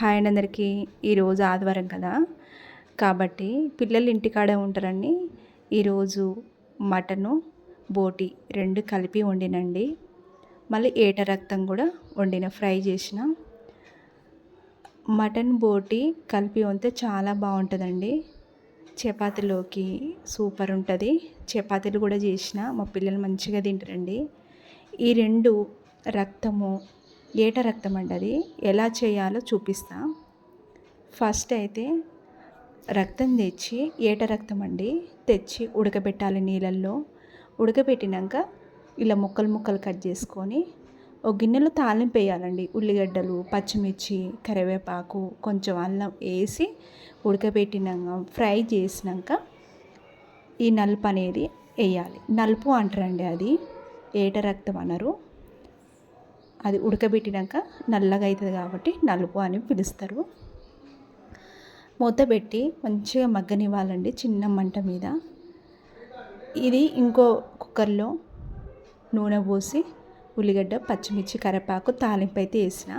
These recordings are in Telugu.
హాయ్ అండి అందరికీ ఈరోజు ఆదివారం కదా? కాబట్టి పిల్లలు ఇంటికాడే ఉంటారండి. ఈరోజు మటను బోటి రెండు కలిపి వండినండి. మళ్ళీ ఏట రక్తం కూడా వండిన ఫ్రై చేసిన. మటన్ బోటి కలిపి వండితే చాలా బాగుంటుందండి. చపాతీలోకి సూపర్ ఉంటుంది. చపాతీలు కూడా చేసిన మా పిల్లలు మంచిగా తింటారండి. ఈ రెండు రక్తము ఏట రక్తం అండి అది. ఎలా చేయాలో చూపిస్తా. ఫస్ట్ అయితే రక్తం తెచ్చి ఏట రక్తం అండి తెచ్చి ఉడకబెట్టాలి నీళ్ళల్లో. ఉడకబెట్టినాక ఇలా ముక్కలు ముక్కలు కట్ చేసుకొని ఒక గిన్నెలో తాలింపు వేయాలండి. ఉల్లిగడ్డలు పచ్చిమిర్చి కరివేపాకు కొంచెం అల్లం వేసి ఉడకబెట్టినాక ఫ్రై చేసినాక ఈ నలుపు అనేది వేయాలి. నలుపు అంటారండి అది. ఏట రక్తం అనరు. అది ఉడకబెట్టినాక నల్లగా అవుతుంది కాబట్టి నలుపు అని పిలుస్తారు. మూత పెట్టి మంచిగా మగ్గనివ్వాలండి చిన్న మంట మీద. ఇది ఇంకో కుక్కర్లో నూనె పోసి ఉల్లిగడ్డ పచ్చిమిర్చి కరివేపాకు తాలింపు అయితే వేసిన.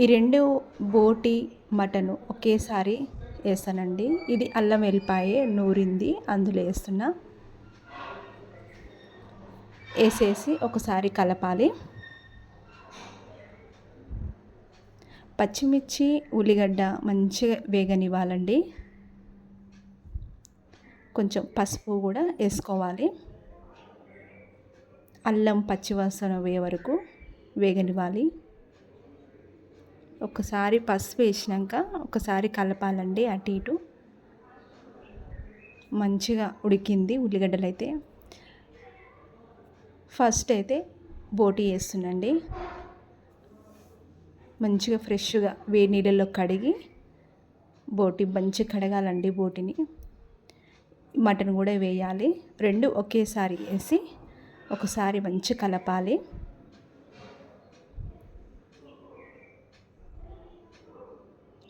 ఈ రెండు బోటి మటను ఒకేసారి వేసానండి ఇది అల్లం వెల్లిపాయ నూరింది అందులో వేస్తున్నా. వేసేసి ఒకసారి కలపాలి. పచ్చిమిర్చి ఉల్లిగడ్డ మంచిగా వేగనివ్వాలండి. కొంచెం పసుపు కూడా వేసుకోవాలి. అల్లం పచ్చివాసన వేయ వరకు వేగనివ్వాలి. ఒకసారి పసుపు వేసినాక ఒకసారి కలపాలండి అటు ఇటు. మంచిగా ఉడికింది ఉల్లిగడ్డలు అయితే ఫస్ట్ అయితే బోటీ వేస్తుండండి మంచిగా ఫ్రెష్గా వేడి నీళ్ళల్లో కడిగి బోటి మంచి కడగాలండి బోటిని. మటన్ కూడా వేయాలి. రెండు ఒకేసారి వేసి ఒకసారి మంచి కలపాలి.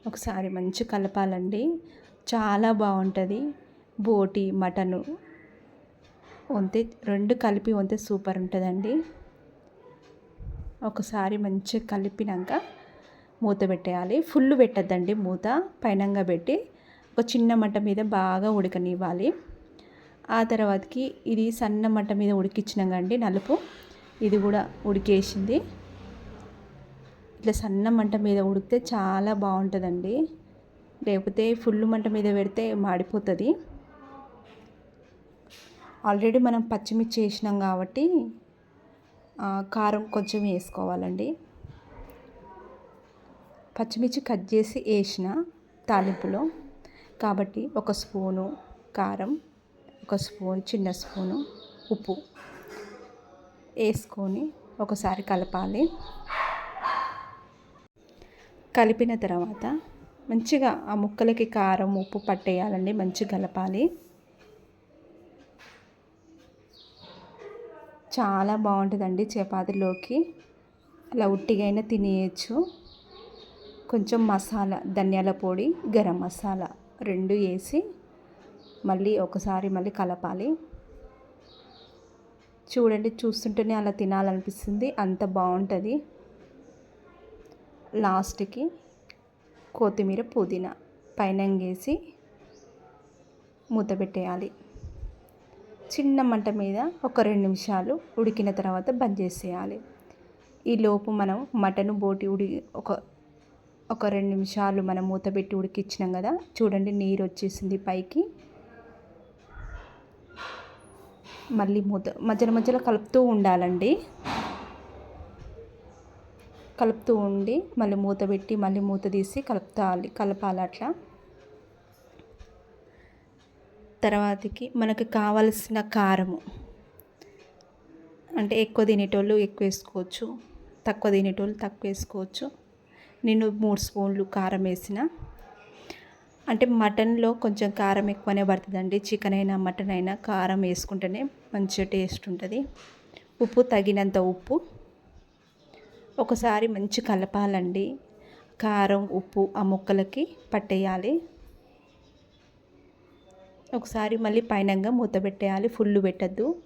ఒకసారి మంచి కలపాలండి. చాలా బాగుంటుంది బోటి మటను. వంతే రెండు కలిపి వంతే సూపర్ ఉంటుందండి. ఒకసారి మంచిగా కలిపినాక మూత పెట్టేయాలి. ఫుల్ పెట్టద్దండి మూత. పైనంగా పెట్టి ఒక చిన్న మంట మీద బాగా ఉడకనివ్వాలి. ఆ తర్వాతకి ఇది సన్న మంట మీద ఉడికించినాం కండి నలుపు. ఇది కూడా ఉడికేసింది. ఇట్లా సన్న మంట మీద ఉడికితే చాలా బాగుంటుందండి. లేకపోతే ఫుల్ మంట మీద పెడితే మాడిపోతుంది. ఆల్రెడీ మనం పచ్చిమిర్చి వేసినాం కాబట్టి కారం కొంచెం వేసుకోవాలండి. పచ్చిమిర్చి కట్ చేసి వేసిన తాలింపులో కాబట్టి ఒక స్పూను కారం ఒక స్పూన్ చిన్న స్పూను ఉప్పు వేసుకొని ఒకసారి కలపాలి. కలిపిన తర్వాత మంచిగా ఆ ముక్కలకి కారం ఉప్పు పట్టేయాలండి మంచిగా కలపాలి. చాలా బాగుంటుందండి చపాతీలోకి. అలా ఉట్టిగైనా తినేయచ్చు. కొంచెం మసాలా ధనియాల పొడి గరం మసాలా రెండు వేసి మళ్ళీ ఒకసారి మళ్ళీ కలపాలి. చూడండి చూస్తుంటేనే అలా తినాలనిపిస్తుంది. అంత బాగుంటుంది. లాస్ట్కి కొత్తిమీర పుదీనా పైన వేసి మూత పెట్టేయాలి. చిన్న మంట మీద ఒక రెండు నిమిషాలు ఉడికిన తర్వాత బంద్ చేసేయాలి. ఈలోపు మనం మటన్ బోటి ఉడి ఒక ఒక రెండు నిమిషాలు మనం మూత పెట్టి ఉడికిచ్చినాం కదా. చూడండి నీరు వచ్చేసింది పైకి. మళ్ళీ మూత మధ్యలో మధ్యలో కలుపుతూ ఉండాలండి. కలుపుతూ ఉండి మళ్ళీ మూత పెట్టి మళ్ళీ మూత తీసి కలుపుతాలి కలపాలి అట్లా. తర్వాతకి మనకు కావలసిన కారము. అంటే ఎక్కువ తినేటోళ్ళు ఎక్కువ వేసుకోవచ్చు తక్కువ తినేటోళ్ళు తక్కువ వేసుకోవచ్చు. నేను మూడు స్పూన్లు కారం వేసిన. అంటే మటన్లో కొంచెం కారం ఎక్కువనే పడుతుందండి. చికెన్ అయినా మటన్ అయినా కారం వేసుకుంటేనే మంచిగా టేస్ట్ ఉంటుంది. ఉప్పు తగినంత ఉప్పు. ఒకసారి మంచి కలపాలండి. కారం ఉప్పు ఆ ముక్కలకి పట్టేయాలి. ఒకసారి మళ్ళీ పైనంగా మూత పెట్టేయాలి. ఫుల్ పెట్టద్దు.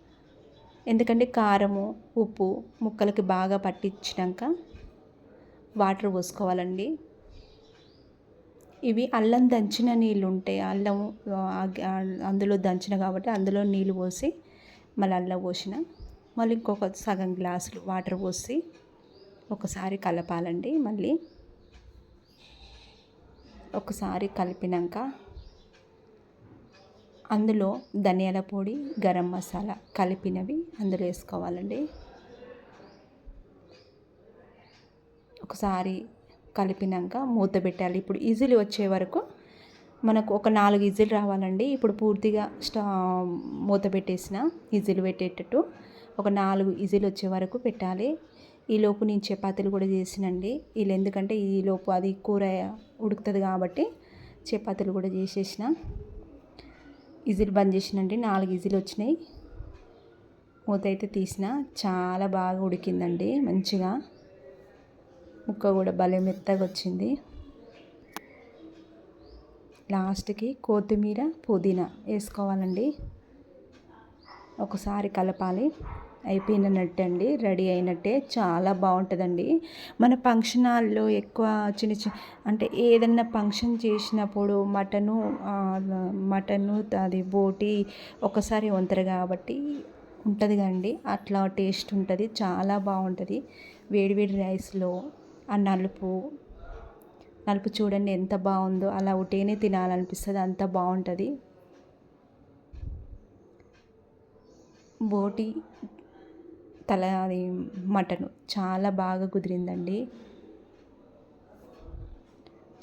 ఎందుకంటే కారము ఉప్పు ముక్కలకి బాగా పట్టించినాక వాటర్ పోసుకోవాలండి. ఇవి అల్లం దంచిన నీళ్ళు ఉంటాయి. అల్లం అందులో దంచిన కాబట్టి అందులో నీళ్ళు పోసి మళ్ళీ అల్లం పోసిన. మళ్ళీ ఇంకొక సగం గ్లాసులు వాటర్ పోసి ఒకసారి కలపాలండి మళ్ళీ. ఒకసారి కలిపినాక అందులో ధనియాల పొడి గరం మసాలా కలిపినవి అందులో వేసుకోవాలండి. ఒకసారి కలిపినాక మూత పెట్టాలి. ఇప్పుడు ఈజిల్ వచ్చే వరకు మనకు ఒక నాలుగు ఇజిల్ రావాలండి. ఇప్పుడు పూర్తిగా స్టా మూత పెట్టేసిన ఇజిల్ పెట్టేటట్టు ఒక నాలుగు ఇజిల్ వచ్చే వరకు పెట్టాలి. ఈలోపు నేను చపాతీలు కూడా చేసినండి. వీళ్ళు ఎందుకంటే ఈలోపు అది కూర ఉడుకుతుంది కాబట్టి చపాతీలు కూడా చేసేసిన. ఈజిల్ బంద్ చేసినండి. నాలుగు ఇజిల్ వచ్చినాయి. మూత అయితే తీసిన. చాలా బాగా ఉడికిందండి. మంచిగా ముక్క కూడా భలే మెత్తగా వచ్చింది. లాస్ట్కి కొత్తిమీర పుదీనా వేసుకోవాలండి. ఒకసారి కలపాలి. అయిపోయినట్టే అండి రెడీ అయినట్టే. చాలా బాగుంటుందండి. మన ఫంక్షన్ హాల్లో ఎక్కువ చిన్న చిన్న అంటే ఏదన్నా ఫంక్షన్ చేసినప్పుడు మటను మటను అది బోటి ఒకసారి వంతరు కాబట్టి ఉంటుంది కదండి. అట్లా టేస్ట్ ఉంటుంది చాలా బాగుంటుంది. వేడివేడి రైస్లో ఆ నలుపు నలుపు చూడండి ఎంత బాగుందో. అలా ఉటేనే తినాలనిపిస్తుంది అంత బాగుంటుంది. బోటి తల అది మటను చాలా బాగా కుదిరిందండి.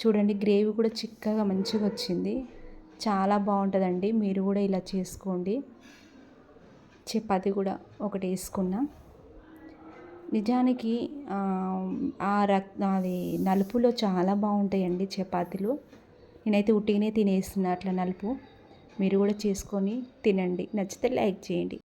చూడండి గ్రేవీ కూడా చిక్కగా మంచిగా వచ్చింది. చాలా బాగుంటుందండి. మీరు కూడా ఇలా చేసుకోండి. చపాతి కూడా ఒకటి వేసుకున్నా. నిజానికి ఆ రక్ అది నలుపులో చాలా బాగుంటాయండి చపాతీలు. నేనైతే ఉట్టిగానే తినేసిన అట్లా నలుపు. మీరు కూడా చేసుకొని తినండి. నచ్చితే లైక్ చేయండి.